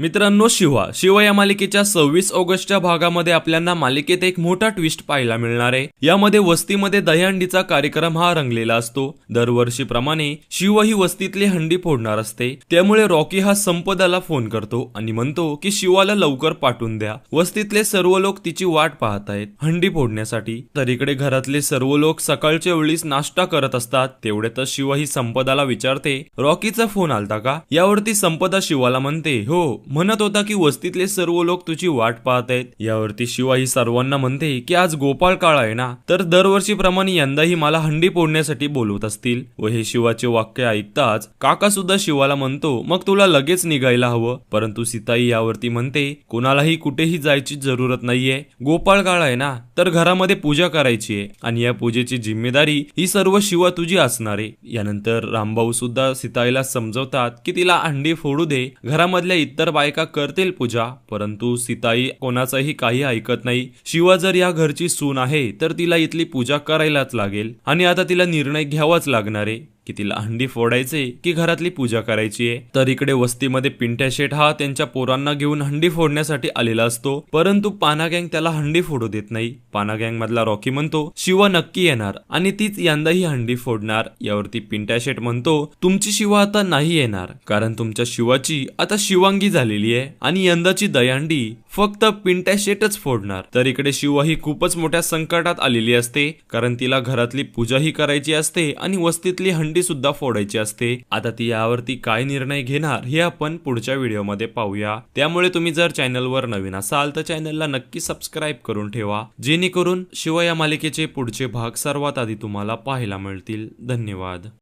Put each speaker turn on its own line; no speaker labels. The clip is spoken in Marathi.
मित्रांनो शिवा. शिवा या मालिकेच्या सव्वीस ऑगस्टच्या भागामध्ये आपल्याला मालिकेत एक मोठा ट्विस्ट पाहायला मिळणार आहे. यामध्ये वस्तीमध्ये दहीहंडीचा कार्यक्रम हा रंगलेला असतो. दरवर्षीप्रमाणे शिव ही वस्तीतली हंडी फोडणार असते. त्यामुळे रॉकी हा संपदाला फोन करतो आणि म्हणतो की शिवाला लवकर पाठवून द्या. वस्तीतले सर्व लोक तिची वाट पाहत आहेत हंडी फोडण्यासाठी. तर इकडे घरातले सर्व लोक सकाळच्या वेळीच नाश्ता करत असतात. तेवढ्यातच शिवा ही संपदाला विचारते रॉकीचा फोन आलता का? यावरती संपदा शिवाला म्हणते हो म्हणत होता की वस्तीतले सर्व लोक तुझी वाट पाहत आहेत. यावरती शिवा ही सर्वांना म्हणते की आज गोपाळ काळ आहे ना? तर दरवर्षीप्रमाणे यंदाही मला हंडी फोडण्यासाठी बोलवत असतील. व हे शिवाचे वाक्य ऐकताच काका सुद्धा शिवाला म्हणतो मग तुला लगेच निघायला हवं. परंतु सीताई यावरती म्हणते कोणालाही कुठेही जायची जरूरत नाहीये. गोपाळ काळ आहे ना? तर घरामध्ये पूजा करायची आहे. आणि या पूजेची जिम्मेदारी ही सर्व शिवा तुझी असणार आहे. यानंतर रामभाऊ सुद्धा सीताईला समजवतात की तिला अंडी फोडू दे. घरामधल्या इतर बायका करतील पूजा परंतु सीताई कोणाचंही काही ऐकत नाही. शिवा जर या घरची सून आहे तर तिला इथली पूजा करायलाच लागेल आणि आता तिला निर्णय घ्यावाच लागणार आहे. की तिला अंडी फोडायचे की घरातली पूजा करायची आहे. तर इकडे वस्तीमध्ये पिंट्या शेठ हा त्यांच्या पोरांना घेऊन हंडी फोडण्यासाठी आलेला असतो. परंतु पाना गँग त्याला हंडी फोडू देत नाही. पाना गँग मधला रॉकी म्हणतो शिवा नक्की येणार. आणि तीच यंदाही हंडी फोडणार. यावरती पिंट्या शेठ म्हणतो तुमची शिवा आता नाही येणार. कारण तुमच्या शिवाची आता शिवांगी झालेली आहे. आणि यंदाची दयांडी फक्त पिंट्या शेटच फोडणार. तर इकडे शिवा ही खूपच मोठ्या संकटात आलेली असते कारण तिला घरातली पूजाही करायची असते आणि वस्तीतली हंडी सुद्धा फोडायची असते. आता ती यावरती काय निर्णय घेणार हे आपण पुढच्या व्हिडिओमध्ये पाहूया. त्यामुळे तुम्ही जर चॅनलवर नवीन असाल तर चॅनलला नक्की सबस्क्राईब करून ठेवा. जेणेकरून शिवा या मालिकेचे पुढचे भाग सर्वात आधी तुम्हाला पाहायला मिळतील. धन्यवाद.